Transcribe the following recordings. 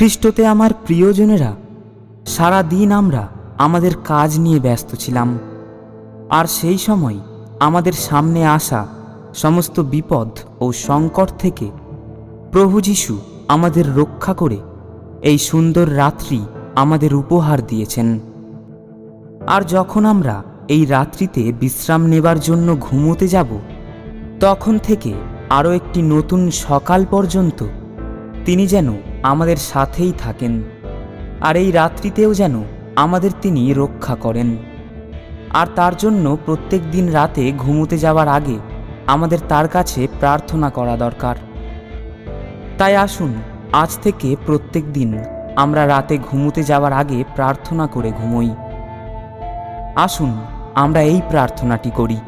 খ্রিস্টতে আমার প্রিয়জনেরা সারা দিন আমরা আমাদের কাজ নিয়ে ব্যস্ত ছিলাম। আর সেই সময় আমাদের সামনে আসা সমস্ত বিপদ ও সংকট থেকে প্রভু যিশু আমাদের রক্ষা করে এই সুন্দর রাত্রি আমাদের উপহার দিয়েছেন। আর যখন আমরা এই রাত্রিতে বিশ্রাম নেবার জন্য ঘুমোতে যাব, তখন থেকে আরও একটি নতুন সকাল পর্যন্ত তিনি যেন আমাদের সাথেই থাকেন, আর এই রাত্রিতেও যেন আমাদের তিনি রক্ষা করেন। আর তার জন্য প্রত্যেক দিন রাতে ঘুমোতে যাওয়ার আগে আমাদের তার কাছে প্রার্থনা করা দরকার। তাই আসুন, আজ থেকে প্রত্যেক দিন আমরা রাতে ঘুমোতে যাওয়ার আগে প্রার্থনা করে ঘুমোই। আসুন, আমরা এই প্রার্থনাটি করি।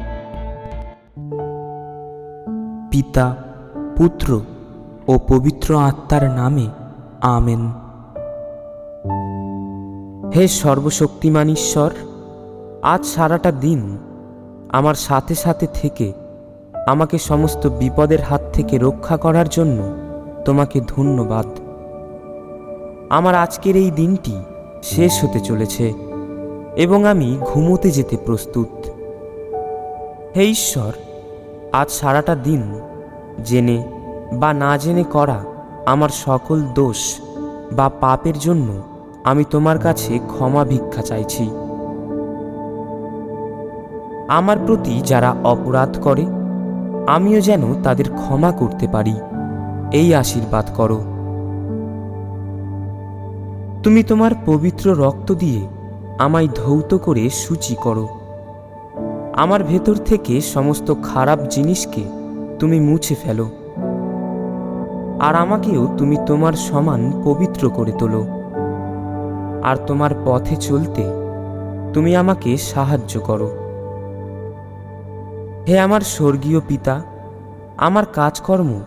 পিতা, পুত্র ও পবিত্র আত্মার নামে আমেন। হে সর্বশক্তিমান ঈশ্বর, আজ সারাটা দিন আমার সাথে সাথে থেকে আমাকে সমস্ত বিপদের হাত থেকে রক্ষা করার জন্য তোমাকে ধন্যবাদ। আমার আজকের এই দিনটি শেষ হতে চলেছে এবং আমি ঘুমোতে যেতে প্রস্তুত। হে ঈশ্বর, আজ সারাটা দিন জেনে বা না জেনে করা আমার সকল দোষ বা পাপের জন্য আমি তোমার কাছে ক্ষমা ভিক্ষা চাইছি। আমার প্রতি যারা অপরাধ করে, আমিও যেন তাদের ক্ষমা করতে পারি। এই আশীর্বাদ করো। তুমি তোমার পবিত্র রক্ত দিয়ে আমায় ধৌত করে সূচি করো। আমার ভেতর থেকে সমস্ত খারাপ জিনিসকে তুমি মুছে ফেলো। আর আমাকেও তুমি তোমার সমান পবিত্র করে তোলো। আর তোমার পথে চলতে তুমি আমাকে সাহায্য করো। হে আমার স্বর্গীয় পিতা, আমার কাজকর্ম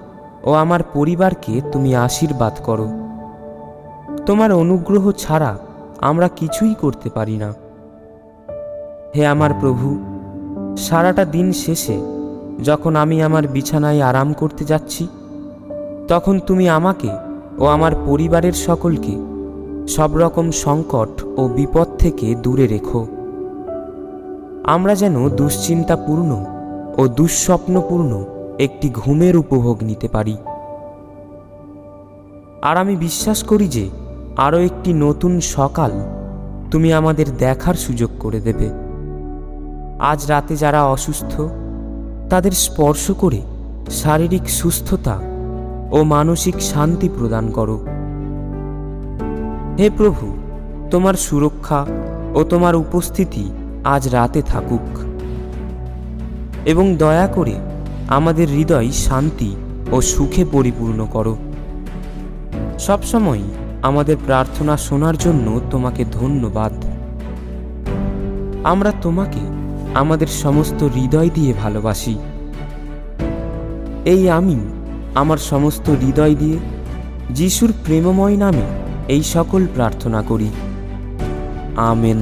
ও আমার পরিবারকে তুমি আশীর্বাদ করো। তোমার অনুগ্রহ ছাড়া আমরা কিছুই করতে পারি না। হে আমার প্রভু, সারাটা দিন শেষে যখন আমি আমার বিছানায় আরাম করতে যাচ্ছি তখন তুমি আমাকে ও আমার পরিবারের সকলকে সব রকম সংকট ও বিপদ থেকে দূরে রেখো। আমরা যেন দুশ্চিন্তাপূর্ণ ও দুঃস্বপ্নপূর্ণ একটি ঘুমের উপভোগ নিতে পারি। আর আমি বিশ্বাস করি যে আরও একটি নতুন সকাল তুমি আমাদের দেখার সুযোগ করে দেবে। আজ রাতে যারা অসুস্থ, তাদের স্পর্শ করে শারীরিক সুস্থতা ও মানসিক শান্তি প্রদান করো। হে প্রভু, তোমার সুরক্ষা ও তোমার উপস্থিতি আজ রাতে থাকুক। এবং দয়া করে আমাদের হৃদয় শান্তি ও সুখে পরিপূর্ণ করো। সবসময় আমাদের প্রার্থনা শোনার জন্য তোমাকে ধন্যবাদ। আমরা তোমাকে আমাদের সমস্ত হৃদয় দিয়ে ভালোবাসি। এই আমি আমার সমস্ত হৃদয় দিয়ে যিশুর প্রেমময় নামে এই সকল প্রার্থনা করি। আমেন।